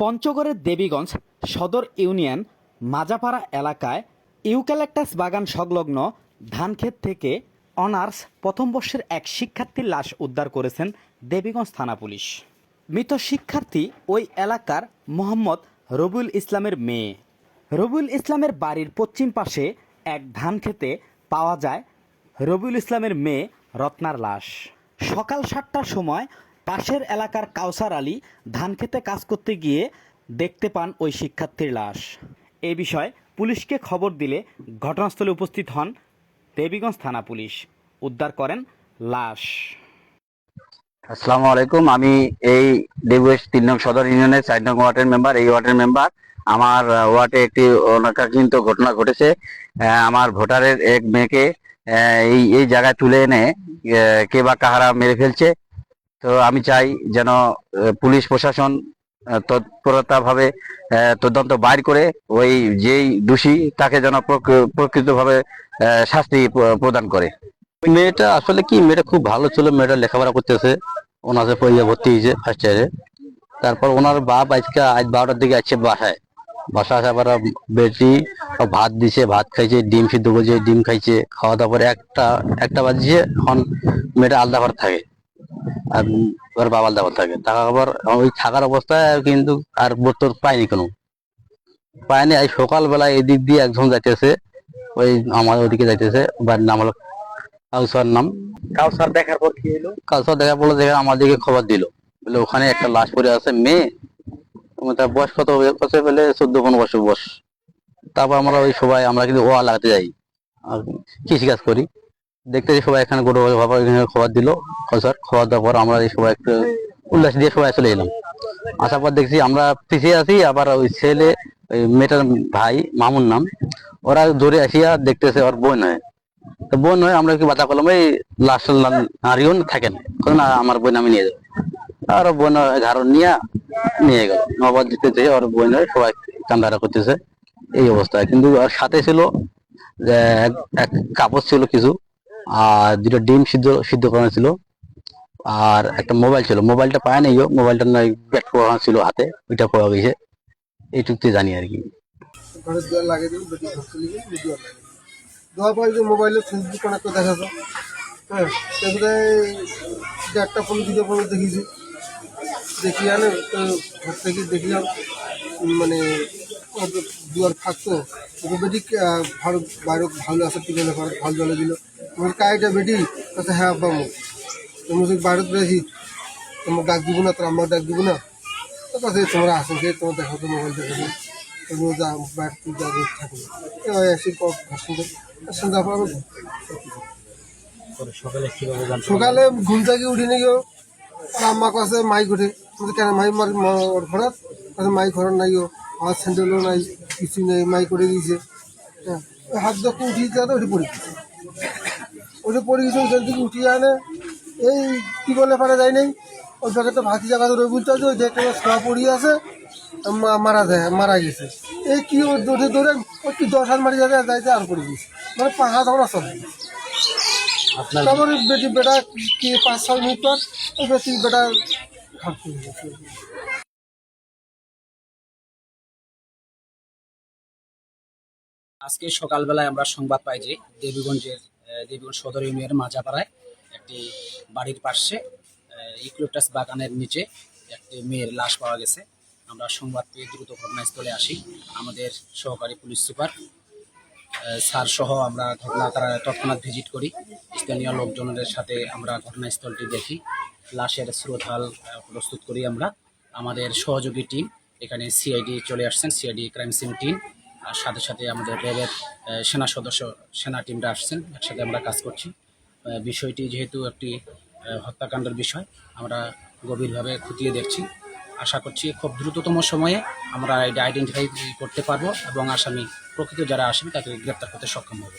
পঞ্চগড়ের দেবীগঞ্জ সদর ইউনিয়ন মাজাপাড়া এলাকায় ইউক্যালেক্টাস বাগান সংলগ্ন ধানক্ষেত থেকে অনার্স প্রথম বর্ষের এক শিক্ষার্থীর লাশ উদ্ধার করেছেন দেবীগঞ্জ থানা পুলিশ। মৃত শিক্ষার্থী ওই এলাকার মোহাম্মদ রবিউল ইসলামের মেয়ে। রবিউল ইসলামের বাড়ির পশ্চিম পাশে এক ধান খেতে পাওয়া যায় রবিউল ইসলামের মেয়ে রত্নার লাশ। সকাল সাতটার সময় পাশের এলাকার কাউসার আলী ধান খেতে কাজ করতে গিয়ে দেখতে পান ওই শিক্ষার্থীর লাশ। এ বিষয়ে পুলিশকে খবর দিলে ঘটনাস্থলে উপস্থিত হন দেবীগঞ্জ থানা পুলিশ। উদ্ধার করেন লাশ। আসসালামু আলাইকুম। আমি এই দেবুয়েশ তিন নং সদর ইউনিয়নের চার নং ওয়ার্ডের মেম্বার। এই ওয়ার্ডের মেম্বার আমার ওয়ার্ডে একটি অনাকাঙ্ক্ষিত ঘটনা ঘটেছে। আমার ভোটারের এক মেয়েকে এই এই জায়গায় তুলে এনে কে বা কাহারা মেরে ফেলছে। তো আমি চাই যেন পুলিশ প্রশাসন তৎপরতা ভাবে তদন্ত বাইর করে ওই যেই দোষী তাকে যেন প্রকৃ- প্রকৃতভাবে শাস্তি প্রদান করে। মেয়েটা আসলে কি, মেয়েটা খুব ভালো ছিল, মেয়েটা লেখাপড়া করতেছে। ওনার পড়িয়ে ভর্তি হয়েছে ফার্স্ট ইয়ারে তারপর ওনার বাপ আজকে আজ বারোটার দিকে আসছে বাসায়। বাসা আসার পর বেটি ভাত দিছে, ভাত খাইছে, ডিম সিদ্ধ করছে, ডিম খাইছে। খাওয়া দাওয়া পরে একটা একটা বাজছে, এখন মেয়েটা আলাদা ঘর থাকে। আর ওর বাবা আলাদা ঘর থাকে। থাকার পর ওই থাকার অবস্থায় কিন্তু আর বোতর কোনো। পায়নি আজ সকালবেলা এদিক দিয়ে একজন যাইতেছে ওই আমার ওদিকে যাইতেছে বাড়ির নাম হলো কাউসার নাম। কাউসার দেখার পর কি হলো কাউসার দেখা পড়ল দেখে আমাদেরকে খবর দিল। বলে ওখানে একটা লাশ পড়ে আছে মেয়ে। তার বয়স কত কত বলে চোদ্দ পনেরো বছর বয়স। তারপর আমরা ওই সবাই আমরা কিন্তু ওয়া লাগাতে যাই। আর কৃষি করি। দেখতে যে সবাই এখানে গোটো বাবা এখানে খবর দিল কাউসার খবর দেওয়ার পর আমরা এই সবাই একটু উল্লাস দিয়ে সবাই চলে এলাম। আসার পর দেখছি আমরা পিছিয়ে আছি, আবার ওই ছেলে, ওই মেয়েটার ভাই মামুন নাম, ওরা দৌড়ে আসিয়া দেখতেছে, ওর বোন হয়। তো বোন হয় আমরা কি বাধা করলাম, এই লাস্ট নারীও থাকেন না। আমার বোন আমি নিয়ে যাব। আর বোন ঘর নিয়ে নিয়ে গেল। নবাদ দিতেছে ওর বোন হয় সবাই কান্দারা করতেছে। এই অবস্থা। কিন্তু সাথে ছিল যে এক কাপড় ছিল কিছু। আর দুটো ডিম সিদ্ধ সিদ্ধ করানো ছিল। আর একটা মোবাইল ছিল। মোবাইলটা পায় নাই মোবাইলটা নয় ব্যাট করানো ছিল হাতে। ওইটা পাওয়া গেছে। এইটুকুতে জানি আর কি। পরে যে দেখা যায় হ্যাঁ একটা ফোন দুটো দেখি আনে মানে থাকতো। ভালো, বাইরে ভালো আছে ভালো জলে দিল। আমার কাইটা বেটি কাছে হ্যাঁ আব্বা মুখ তুমি যদি বাইরে রয়েছি তোমার ডাক দিব না তোর আমার ডাক দিব না। তো কাছে তোমরা আসো যে তোমার দেখো তো মোবাইল দেখো তুমি যা বাইরে তুই যা থাকবে এবার এসে সন্ধ্যা আমি সকালে ঘুম থেকে উঠি নি গো। আর আম্মা কাছে মাইক উঠে বলছে, কেন মাই মার ওর ঘরাত কাছে মাই ঘর নাই গো। আমার স্যান্ডেলও নাই কিছু নেই মাই করে দিয়েছে। হ্যাঁ হাত যখন উঠিয়ে দেওয়া ওঠে পড়ে। ওঠে পড়ে গেছে ওইখান থেকে উঠিয়ে আনে। এই কি বলে পারা যায় নাই। ওই প্যাকেটটা ভাতি জায়গা ধরে বলতে আছে ওই দেখে শোয়া পড়িয়ে আছে মা- মারা যায় মারা গেছে। এই কি ওর দৌড়ে দৌড়ে ওই কি দশ হাত মারি যাবে যাইতে আর পড়ে গেছে মানে পাঁচ হাত আমরা সব। তারপরে বেটি বেটা কি পাঁচ ছয় মিনিট পর ওই বেটি বেটা ঘাট করে গেছে। আজকে সকালবেলায় আমরা সংবাদ পাই যে দেবীগঞ্জের দেবীগঞ্জ সদর ইউনিয়নের মাঝাপাড়ায় একটি বাড়ির পাশে ইউক্লিপটাস বাগানের নিচে একটি মেয়ের লাশ পাওয়া গেছে। আমরা সংবাদ পেয়ে দ্রুত ঘটনাস্থলে আসি। আমাদের সহকারী পুলিশ সুপার স্যার সহ আমরা ঘটনা তারা তৎক্ষণাৎ ভিজিট করি। স্থানীয় লোকজনের সাথে আমরা ঘটনাস্থলটি দেখি। লাশের স্রোতাল আহ, প্রস্তুত করি আমরা। আমাদের সহযোগী টিম এখানে সিআইডি চলে আসছেন সিআইডি ক্রাইম সিম টিম। আর সাথে সাথে আমাদের র্যাবের সেনা সদস্য, সেনা টিমরা আসছেন, একসাথে আমরা কাজ করছি। বিষয়টি যেহেতু একটি হত্যাকাণ্ডের বিষয়, আমরা গভীরভাবে খতিয়ে দেখছি। আশা করছি খুব দ্রুততম সময়ে আমরা এটা আইডেন্টিফাই করতে পারব এবং আসামি প্রকৃত যারা আসেন তাকে গ্রেপ্তার করতে সক্ষম হবে।